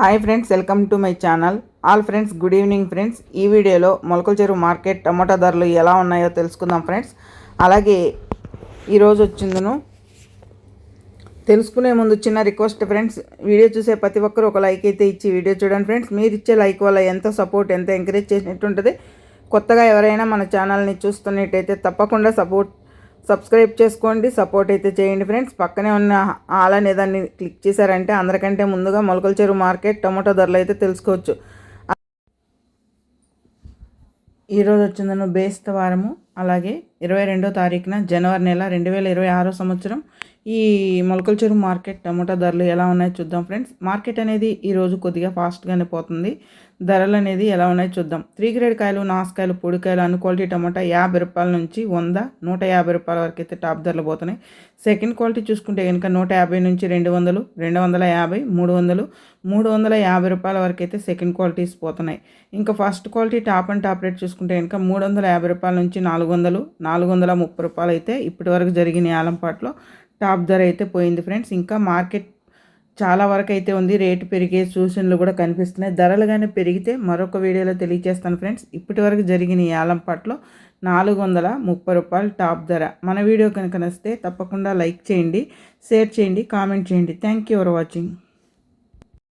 Hi friends welcome to my channel. All friends good evening friends. ఈ వీడియోలో మొలకల చెరువు మార్కెట్ టమోటా ధరలు ఎలా ఉన్నాయో తెలుసుకుందాం ఫ్రెండ్స్. అలాగే ఈరోజు వచ్చిందను. తెలుసుకునే ముందు చిన్న రిక్వెస్ట్ ఫ్రెండ్స్. వీడియో చూసే ప్రతి ఒక్కరు ఒక లైక్ అయితే ఇచ్చి వీడియో చూడండి ఫ్రెండ్స్. మీరు ఇచ్చే లైక్ వల్ల ఎంత సపోర్ట్ ఎంత ఎంకరేజ్ చేసినట్టు ఉంటుంది కొత్తగా ఎవరైనా మన ఛానల్ని చూస్తున్నట్టయితే తప్పకుండా సపోర్ట్ సబ్స్క్రైబ్ చేసుకోండి సపోర్ట్ అయితే చేయండి ఫ్రెండ్స్. పక్కనే ఉన్న ఆల్ అనే దాన్ని క్లిక్ చేశారంటే అందరికంటే ముందుగా మొలకల చెరువు మార్కెట్ టమాటో ధరలు అయితే తెలుసుకోవచ్చు. ఈరోజు వచ్చిందను బేస్త వారము అలాగే ఇరవై రెండో తారీఖున జనవరి నెల రెండు వేల ఇరవై ఆరో సంవత్సరం. ఈ మొలకల చెరువు మార్కెట్ టమోటా ధరలు ఎలా ఉన్నాయో చూద్దాం ఫ్రెండ్స్. మార్కెట్ అనేది ఈరోజు కొద్దిగా ఫాస్ట్గానే పోతుంది. ధరలు అనేది ఎలా ఉన్నాయో చూద్దాం. త్రీ గ్రేడ్ కాయలు నాసుకాయలు పొడికాయలు అన్ని క్వాలిటీ టమాటా యాభై రూపాయల నుంచి వంద నూట యాభై రూపాయల వరకు అయితే టాప్ ధరలు పోతున్నాయి. సెకండ్ క్వాలిటీ చూసుకుంటే కనుక నూట యాభై నుంచి రెండు వందలు రెండు వందల యాభై మూడు వందలు మూడు వందల యాభై రూపాయల వరకు అయితే సెకండ్ క్వాలిటీస్ పోతున్నాయి. ఇంకా first quality top and top rate చూసుకుంటే కనుక మూడు వందల యాభై రూపాయల నుంచి నాలుగు వందలు నాలుగు వందల ముప్పై రూపాయలు అయితే ఇప్పటి వరకు జరిగిన ఆలంపాట్లో టాప్ ధర అయితే పోయింది ఫ్రెండ్స్. ఇంకా మార్కెట్ చాలా వరకు అయితే ఉంది. రేటు పెరిగే సూచనలు కూడా కనిపిస్తున్నాయి. ధరలు కానీ పెరిగితే మరొక వీడియోలో తెలియజేస్తాను ఫ్రెండ్స్. ఇప్పటి వరకు జరిగిన ఈ ఆలంపాట్లో నాలుగు వందల ముప్పై రూపాయలు టాప్ ధర. మన వీడియో కనుక నచ్చితే తప్పకుండా లైక్ చేయండి షేర్ చేయండి కామెంట్ చేయండి. Thank you for watching